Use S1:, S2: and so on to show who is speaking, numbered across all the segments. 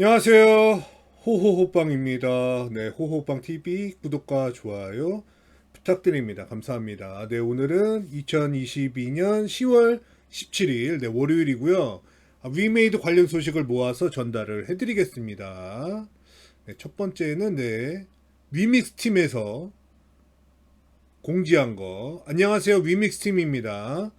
S1: 안녕하세요. 호호호빵입니다. 네, 호호빵 TV 구독과 좋아요 부탁드립니다. 감사합니다. 네, 오늘은 2022년 10월 17일 네, 월요일이고요. 아, 위메이드 관련 소식을 모아서 전달을 해드리겠습니다. 네, 첫 번째는 네, 위믹스 팀에서 공지한 거. 안녕하세요. 위믹스 팀입니다.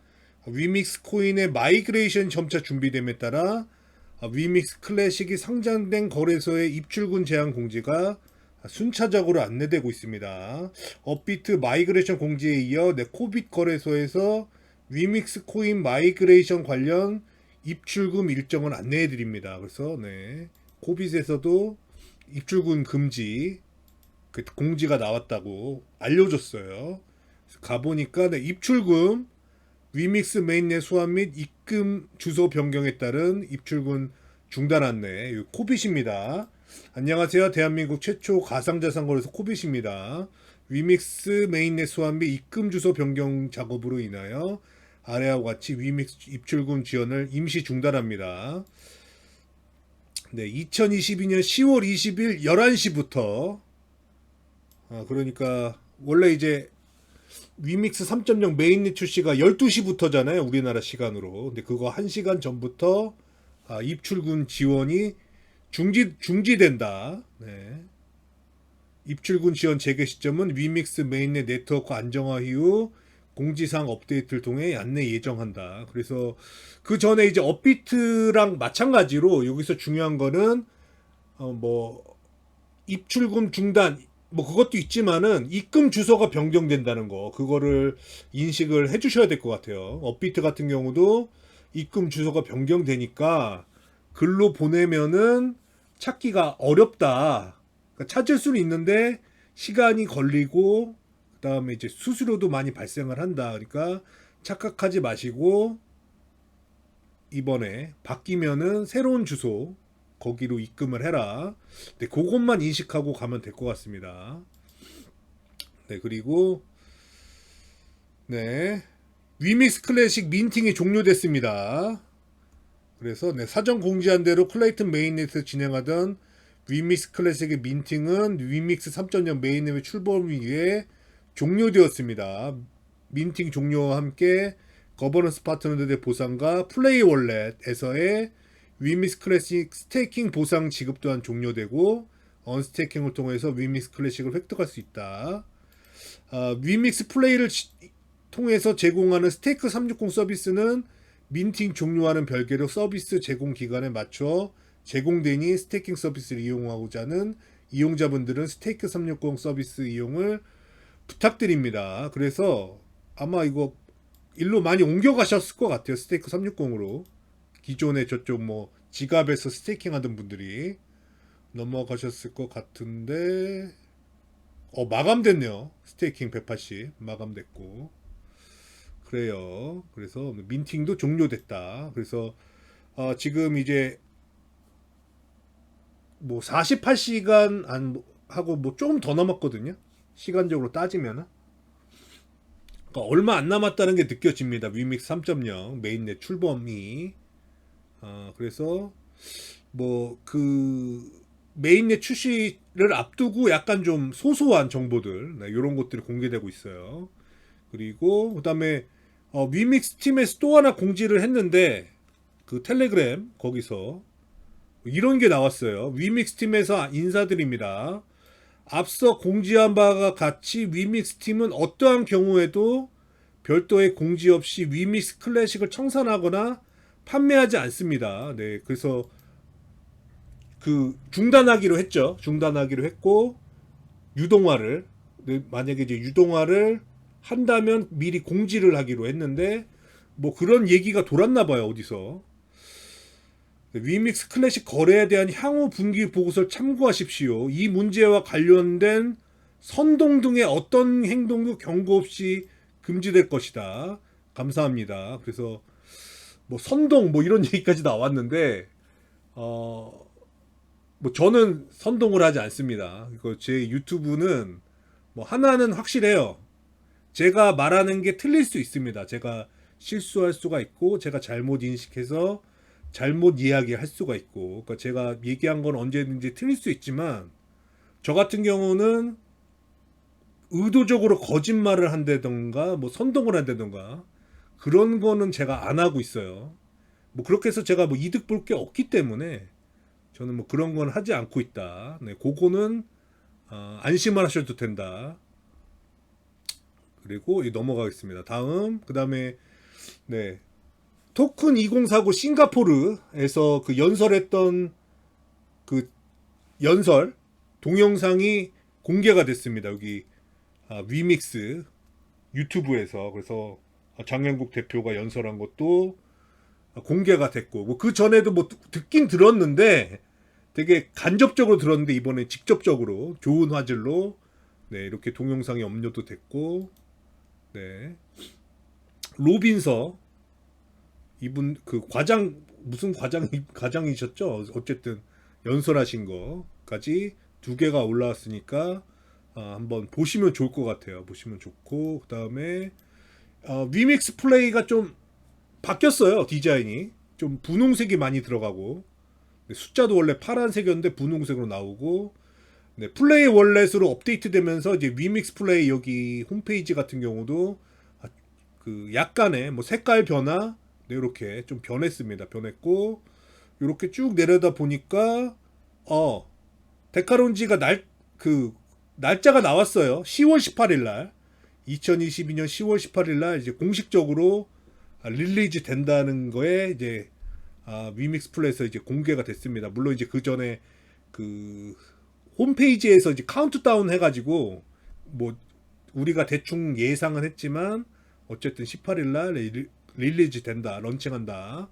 S1: 위믹스 코인의 마이그레이션 점차 준비됨에 따라 아, 위믹스 클래식이 상장된 거래소의 입출군 제한 공지가 순차적으로 안내되고 있습니다. 업비트 마이그레이션 공지에 이어 네, 코빗 거래소에서 위믹스 코인 마이그레이션 관련 입출금 일정을 안내해 드립니다. 그래서 네, 코빗에서도 입출금 금지 그 공지가 나왔다고 알려줬어요. 가보니까 네, 입출금 위믹스 메인넷 수환 및 입금 주소 변경에 따른 입출금 중단 안내 이 코빗입니다. 안녕하세요. 대한민국 최초 가상자산 거래소 코빗입니다. 위믹스 메인넷 수환 및 입금 주소 변경 작업으로 인하여 아래와 같이 위믹스 입출금 지원을 임시 중단합니다. 네, 2022년 10월 20일 11시부터 아, 그러니까 원래 이제 위믹스 3.0 메인넷 출시가 12시부터잖아요. 우리나라 시간으로. 근데 그거 1시간 전부터 아, 입출금 지원이 중지 중지된다. 네. 입출금 지원 재개 시점은 위믹스 메인넷 네트워크 안정화 이후 공지사항 업데이트를 통해 안내 예정한다. 그래서 그 전에 이제 업비트랑 마찬가지로 여기서 중요한 거는 어 뭐 입출금 중단 뭐 그것도 있지만은 입금 주소가 변경된다는 거 그거를 인식을 해주셔야 될 것 같아요. 업비트 같은 경우도 입금 주소가 변경되니까 글로 보내면은 찾기가 어렵다. 그러니까 찾을 수는 있는데 시간이 걸리고 그다음에 이제 수수료도 많이 발생을 한다. 그러니까 착각하지 마시고 이번에 바뀌면은 새로운 주소 거기로 입금을 해라. 네, 그것만 인식하고 가면 될 것 같습니다. 네, 그리고 네. 위믹스 클래식 민팅이 종료됐습니다. 그래서 네, 사전 공지한 대로 클레이튼 메인넷에서 진행하던 위믹스 클래식의 민팅은 위믹스 3.0 메인넷의 출범 위에 종료되었습니다. 민팅 종료와 함께 거버넌스 파트너들의 보상과 플레이 월렛에서의 위믹스 클래식 스테이킹 보상 지급 또한 종료되고 언스테이킹을 통해서 위믹스 클래식을 획득할 수 있다. 아, 위믹스 플레이를 지- 통해서 제공하는 스테이크 360 서비스는 민팅 종료와는 별개로 서비스 제공 기간에 맞춰 제공되니 스테이킹 서비스를 이용하고자 하는 이용자분들은 스테이크 360 서비스 이용을 부탁드립니다. 그래서 아마 이거 일로 많이 옮겨가셨을 것 같아요. 스테이크 360으로. 기존에 저쪽 뭐 지갑에서 스테이킹 하던 분들이 넘어가셨을 것 같은데 어 마감됐네요. 스테이킹 180 마감됐고 그래요. 그래서 민팅도 종료됐다. 그래서 어, 지금 이제 뭐 48시간 안 하고 뭐 조금 더 남았거든요. 시간적으로 따지면은. 그러니까 얼마 안 남았다는 게 느껴집니다. 위믹스 3.0 메인넷 출범이. 어, 그래서 뭐 그 메인넷 출시를 앞두고 약간 좀 소소한 정보들 네, 이런 것들이 공개되고 있어요. 그리고 그다음에 어, 위믹스 팀에서 또 하나 공지를 했는데 그 텔레그램 거기서 이런 게 나왔어요. 위믹스 팀에서 인사드립니다. 앞서 공지한 바와 같이 위믹스 팀은 어떠한 경우에도 별도의 공지 없이 위믹스 클래식을 청산하거나 판매하지 않습니다. 네, 그래서 그 중단하기로 했죠. 중단하기로 했고 유동화를 네, 만약에 이제 유동화를 한다면 미리 공지를 하기로 했는데 뭐 그런 얘기가 돌았나 봐요 어디서 네, 위믹스 클래식 거래에 대한 향후 분기 보고서를 참고하십시오. 이 문제와 관련된 선동 등의 어떤 행동도 경고 없이 금지될 것이다. 감사합니다. 그래서 뭐 선동 뭐 이런 얘기까지 나왔는데 어 뭐 저는 선동을 하지 않습니다. 이거 제 유튜브는 뭐 하나는 확실해요. 제가 말하는 게 틀릴 수 있습니다. 제가 실수할 수가 있고 제가 잘못 인식해서 잘못 이야기할 수가 있고 그러니까 제가 얘기한 건 언제든지 틀릴 수 있지만 저 같은 경우는 의도적으로 거짓말을 한다던가 뭐 선동을 한다던가 그런 거는 제가 안 하고 있어요. 뭐 그렇게 해서 제가 뭐 이득 볼 게 없기 때문에 저는 뭐 그런 건 하지 않고 있다. 네, 그거는 아, 안심을 하셔도 된다. 그리고 이 넘어가겠습니다. 다음 그 다음에 네 토큰 2049 싱가포르에서 그 연설했던 그 연설 동영상이 공개가 됐습니다. 여기 아, 위믹스 유튜브에서 그래서 장영국 대표가 연설한 것도 공개가 됐고 뭐 그 전에도 뭐 듣긴 들었는데 되게 간접적으로 들었는데 이번에 직접적으로 좋은 화질로 네 이렇게 동영상이 업로드 됐고 네. 로빈서 이분 그 과장 무슨 과장 과장이셨죠? 어쨌든 연설하신 거까지 두 개가 올라왔으니까 아, 한번 보시면 좋을 것 같아요. 보시면 좋고 그 다음에 어, 위믹스 플레이가 좀 바뀌었어요 디자인이. 좀 분홍색이 많이 들어가고. 네, 숫자도 원래 파란색이었는데 분홍색으로 나오고. 네, 플레이 월렛으로 업데이트되면서 이제 위믹스 플레이 여기 홈페이지 같은 경우도 아, 그 약간의 뭐 색깔 변화? 네, 이렇게 좀 변했습니다. 변했고. 이렇게 쭉 내려다 보니까 어 데카론지가 날 그 날짜가 나왔어요. 10월 18일 날 2022년 10월 18일 날 이제 공식적으로 아, 릴리즈 된다는 거에 이제 아, 위믹스 플레이에서 이제 공개가 됐습니다. 물론 이제 그 전에 그 홈페이지에서 이제 카운트다운 해가지고 뭐 우리가 대충 예상은 했지만 어쨌든 18일 날 릴- 릴리즈 된다, 런칭한다.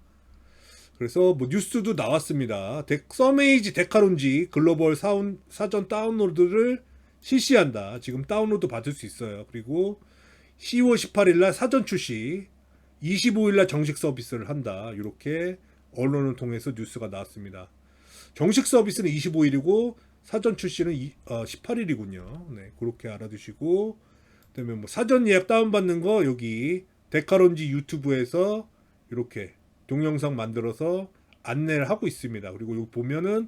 S1: 그래서 뭐 뉴스도 나왔습니다. 데, 서메이지 데카론지 글로벌 사전 다운로드를 실시한다. 지금 다운로드 받을 수 있어요. 그리고 10월 18일 날 사전 출시, 25일 날 정식 서비스를 한다. 이렇게 언론을 통해서 뉴스가 나왔습니다. 정식 서비스는 25일이고 사전 출시는 이- 어, 18일이군요. 네, 그렇게 알아두시고 그다음에 뭐 사전 예약 다운 받는 거 여기 데카론지 유튜브에서 이렇게 동영상 만들어서 안내를 하고 있습니다. 그리고 여기 보면은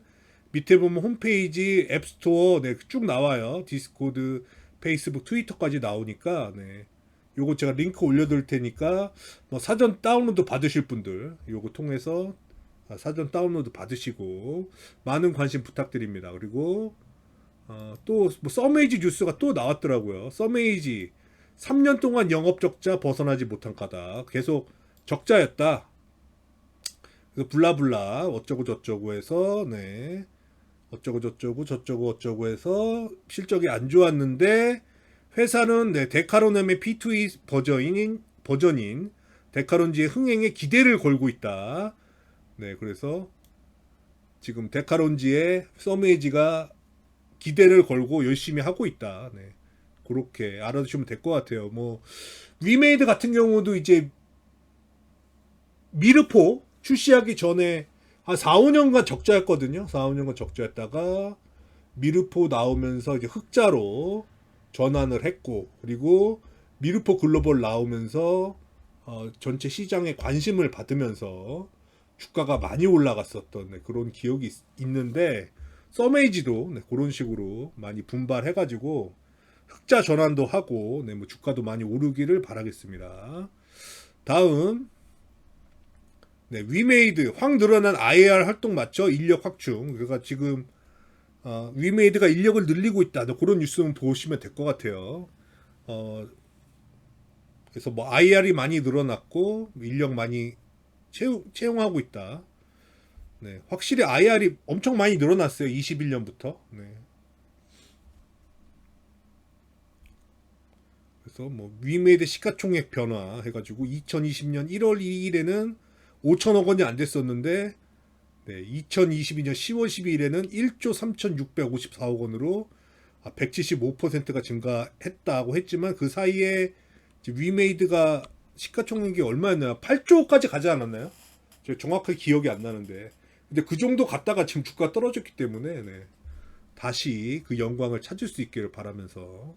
S1: 밑에 보면 홈페이지, 앱스토어 네, 쭉 나와요. 디스코드, 페이스북, 트위터까지 나오니까 네. 요거 제가 링크 올려둘 테니까 뭐 사전 다운로드 받으실 분들 요거 통해서 아, 사전 다운로드 받으시고 많은 관심 부탁드립니다. 그리고 어, 또 뭐 서메이지 뉴스가 또 나왔더라고요. 서메이지 3년 동안 영업 적자 벗어나지 못한 까닭 계속 적자였다. 그래서 블라블라 어쩌고 저쩌고 해서 네 어쩌고 저쩌고 저쩌고 어쩌고 해서 실적이 안 좋았는데 회사는 네, 데카로넴의 P2E 버전인 버전인 데카론지의 흥행에 기대를 걸고 있다. 네, 그래서 지금 데카론지의 서메이지가 기대를 걸고 열심히 하고 있다. 네. 그렇게 알아두시면 될 것 같아요. 뭐 위메이드 같은 경우도 이제 미르포 출시하기 전에 한 4, 5년간 적자였거든요. 4, 5년간 적자였다가 미르포 나오면서 이제 흑자로 전환을 했고 그리고 미르포 글로벌 나오면서 어, 전체 시장에 관심을 받으면서 주가가 많이 올라갔었던 네, 그런 기억이 있, 있는데 서메이지도 네, 그런 식으로 많이 분발해가지고 흑자 전환도 하고 네, 뭐 주가도 많이 오르기를 바라겠습니다. 다음 네, 위메이드 확 늘어난 IR 활동 맞죠? 인력 확충. 그러니까 지금 어, 위메이드가 인력을 늘리고 있다. 네, 그런 뉴스는 보시면 될 것 같아요. 어, 그래서 뭐 IR이 많이 늘어났고 인력 많이 채용, 채용하고 있다. 네, 확실히 IR이 엄청 많이 늘어났어요. 21년부터. 네. 그래서 뭐 위메이드 시가총액 변화 해가지고 2020년 1월 2일에는 5천억 원이 안 됐었는데 네, 2022년 10월 12일에는 1조 3,654억 원으로 175%가 증가했다고 했지만 그 사이에 위메이드가 시가총액이 얼마였나요? 8조까지 가지 않았나요? 제가 정확하게 기억이 안 나는데 근데 그 정도 갔다가 지금 주가 떨어졌기 때문에 네, 다시 그 영광을 찾을 수 있기를 바라면서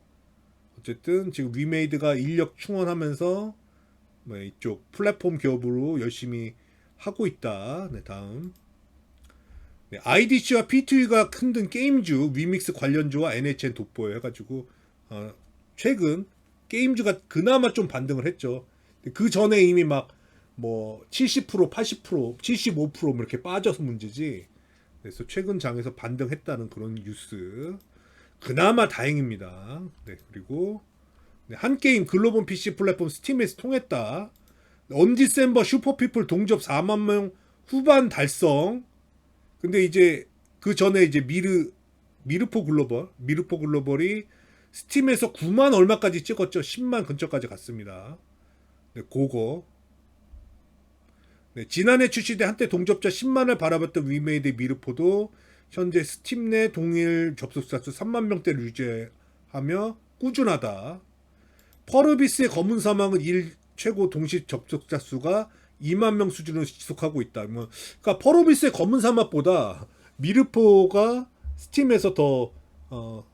S1: 어쨌든 지금 위메이드가 인력 충원하면서 뭐 이쪽 플랫폼 기업으로 열심히 하고 있다. 네, 다음. 네, IDC와 P2E가 흔든 게임주 위믹스 관련주와 NHN 돋보여 해가지고 어, 최근 게임주가 그나마 좀 반등을 했죠. 그 전에 이미 막 뭐 70%, 80%, 75%뭐 이렇게 빠져서 문제지. 그래서 최근 장에서 반등했다는 그런 뉴스. 그나마 다행입니다. 네, 그리고 네, 한 게임 글로벌 PC 플랫폼 스팀에서 통했다. 언디셈버 슈퍼피플 동접 4만 명 후반 달성. 근데 이제 그 전에 이제 미르 미르포 글로벌 미르포 글로벌이 스팀에서 9만 얼마까지 찍었죠. 10만 근처까지 갔습니다. 네, 그거. 네, 지난해 출시돼 한때 동접자 10만을 바라봤던 위메이드 미르포도 현재 스팀 내 동일 접속자 수 3만 명대를 유지하며 꾸준하다. 퍼르비스의 검은 사망은 일 최고 동시 접속자 수가 2만 명 수준으로 지속하고 있다. 뭐, 그러니까 퍼르비스의 검은 사막보다 미르포가 스팀에서 더 어,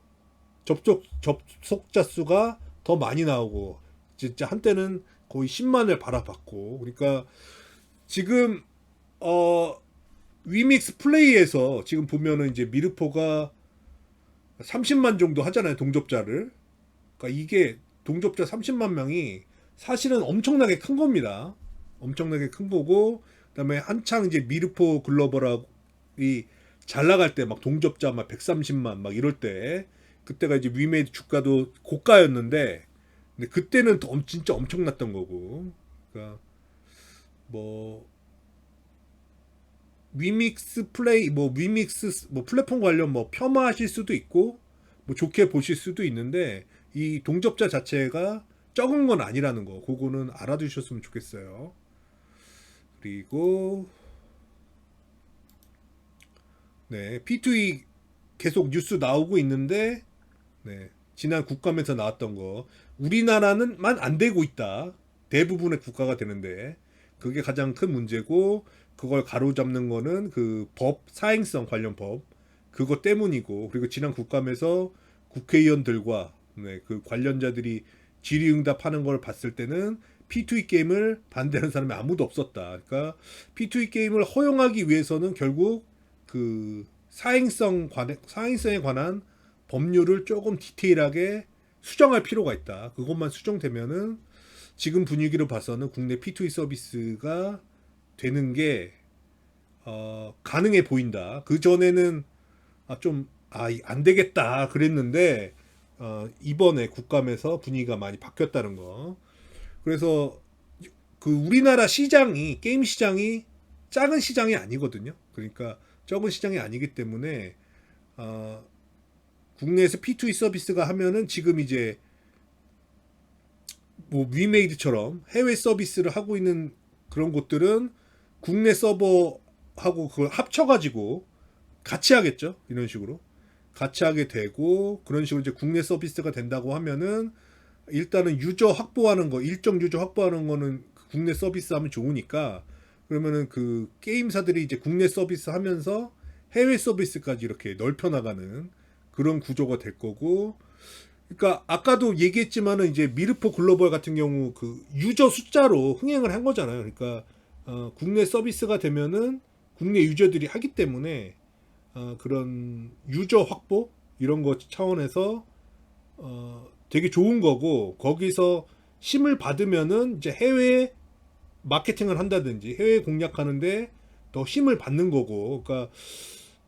S1: 접속 접속자 수가 더 많이 나오고 진짜 한때는 거의 10만을 바라봤고 그러니까 지금 어 위믹스 플레이에서 지금 보면은 이제 미르포가 30만 정도 하잖아요 동접자를 그러니까 이게 동접자 30만 명이 사실은 엄청나게 큰 겁니다. 엄청나게 큰 거고 그다음에 한창 이제 미르포 글로벌이 잘 나갈 때 막 동접자 막 130만 막 이럴 때 그때가 이제 위메이드 주가도 고가였는데 근데 그때는 더 진짜 엄청났던 거고. 그러니까 뭐 위믹스 플레이 뭐 위믹스 뭐 플랫폼 관련 뭐 폄하하실 수도 있고 뭐 좋게 보실 수도 있는데 이 동접자 자체가 적은 건 아니라는 거 그거는 알아두셨으면 좋겠어요. 그리고 네 P2E 계속 뉴스 나오고 있는데 네 지난 국감에서 나왔던 거 우리나라는만 안 되고 있다 대부분의 국가가 되는데 그게 가장 큰 문제고 그걸 가로잡는 거는 그 법 사행성 관련 법 그거 때문이고 그리고 지난 국감에서 국회의원들과 네, 그 관련자들이 질의응답하는 걸 봤을 때는 P2E 게임을 반대하는 사람이 아무도 없었다. 그러니까 P2E 게임을 허용하기 위해서는 결국 그 사행성 관 사행성에 관한 법률을 조금 디테일하게 수정할 필요가 있다. 그것만 수정되면은 지금 분위기로 봐서는 국내 P2E 서비스가 되는 게 어, 가능해 보인다. 그 전에는 아, 좀 아, 안 되겠다 그랬는데 어, 이번에 국감에서 분위기가 많이 바뀌었다는 거. 그래서 그 우리나라 시장이 게임 시장이 작은 시장이 아니거든요. 그러니까 적은 시장이 아니기 때문에 어, 국내에서 P2E 서비스가 하면은 지금 이제 뭐 위메이드처럼 해외 서비스를 하고 있는 그런 곳들은 국내 서버하고 그걸 합쳐가지고 같이 하겠죠. 이런 식으로. 같이 하게 되고 그런 식으로 이제 국내 서비스가 된다고 하면은 일단은 유저 확보하는 거 일정 유저 확보하는 거는 국내 서비스 하면 좋으니까 그러면은 그 게임사들이 이제 국내 서비스 하면서 해외 서비스까지 이렇게 넓혀 나가는 그런 구조가 될 거고 그러니까 아까도 얘기했지만은 이제 미르포 글로벌 같은 경우 그 유저 숫자로 흥행을 한 거잖아요. 그러니까 어, 국내 서비스가 되면은 국내 유저들이 하기 때문에 어, 그런 유저 확보 이런 거 차원에서 어, 되게 좋은 거고 거기서 힘을 받으면은 이제 해외 마케팅을 한다든지 해외 공략하는데 더 힘을 받는 거고 그러니까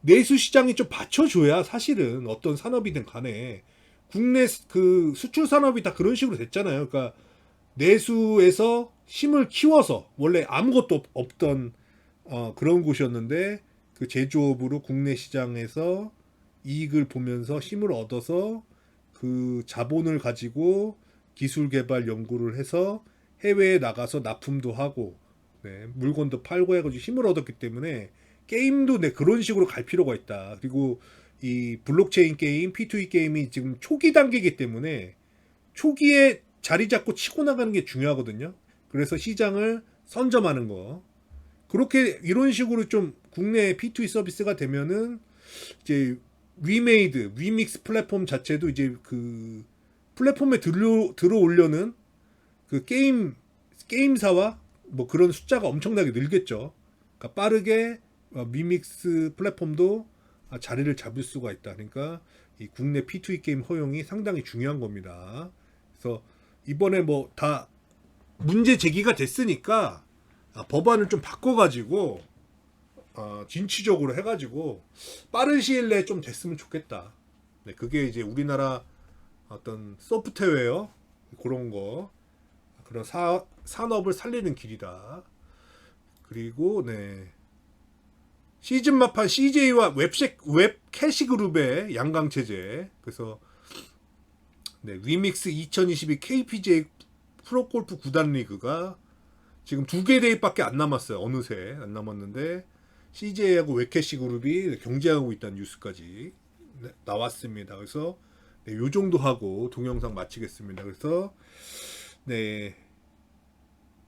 S1: 내수 시장이 좀 받쳐줘야 사실은 어떤 산업이든 간에 국내 그 수출 산업이 다 그런 식으로 됐잖아요. 그러니까 내수에서 힘을 키워서 원래 아무것도 없던 어, 그런 곳이었는데 그 제조업으로 국내 시장에서 이익을 보면서 힘을 얻어서 그 자본을 가지고 기술 개발 연구를 해서 해외에 나가서 납품도 하고 네, 물건도 팔고 해가지고 힘을 얻었기 때문에 게임도 네, 그런 식으로 갈 필요가 있다. 그리고 이 블록체인 게임, P2E 게임이 지금 초기 단계이기 때문에 초기에 자리 잡고 치고 나가는 게 중요하거든요. 그래서 시장을 선점하는 거. 그렇게 이런 식으로 좀 국내 P2E 서비스가 되면은 이제 위메이드, 위믹스 플랫폼 자체도 이제 그 플랫폼에 들어 들어오려는 그 게임 게임사와 뭐 그런 숫자가 엄청나게 늘겠죠. 그러니까 빠르게 어, 미믹스 플랫폼도 아, 자리를 잡을 수가 있다. 그러니까 이 국내 P2E 게임 허용이 상당히 중요한 겁니다. 그래서 이번에 뭐 다 문제 제기가 됐으니까 아, 법안을 좀 바꿔가지고 아, 진취적으로 해가지고 빠른 시일 내에 좀 됐으면 좋겠다. 네, 그게 이제 우리나라 어떤 소프트웨어 그런 거 그런 사, 산업을 살리는 길이다. 그리고 네 시즌 마판 CJ와 웹색 웹 캐시 그룹의 양강 체제 그래서 네 위믹스 2022 KPJ 프로골프 구단 리그가 지금 두 개 대회밖에 안 남았어요. 어느새 안 남았는데 CJ하고 웹캐시 그룹이 경쟁하고 있다는 뉴스까지 네, 나왔습니다. 그래서 네, 요 정도 하고 동영상 마치겠습니다. 그래서 네.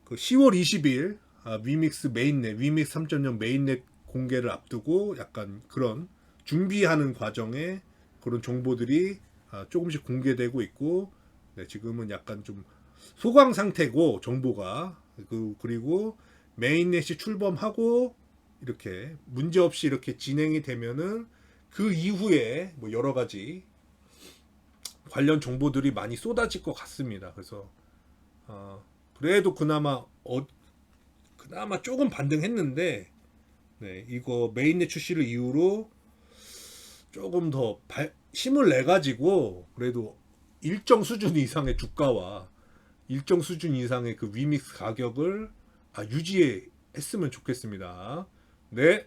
S1: 그 10월 20일 아, 위믹스 메인넷, 위믹스 3.0 메인넷 공개를 앞두고 약간 그런 준비하는 과정에 그런 정보들이 아, 조금씩 공개되고 있고 네, 지금은 약간 좀 소강 상태고 정보가 그 그리고 메인넷이 출범하고 이렇게 문제 없이 이렇게 진행이 되면은 그 이후에 뭐 여러 가지 관련 정보들이 많이 쏟아질 것 같습니다. 그래서 어, 그래도 그나마 어, 그나마 조금 반등했는데 네, 이거 메인넷 출시를 이후로 조금 더 발- 힘을 내 가지고 그래도 일정 수준 이상의 주가와 일정 수준 이상의 그 위믹스 가격을 아, 유지했으면 좋겠습니다. 네,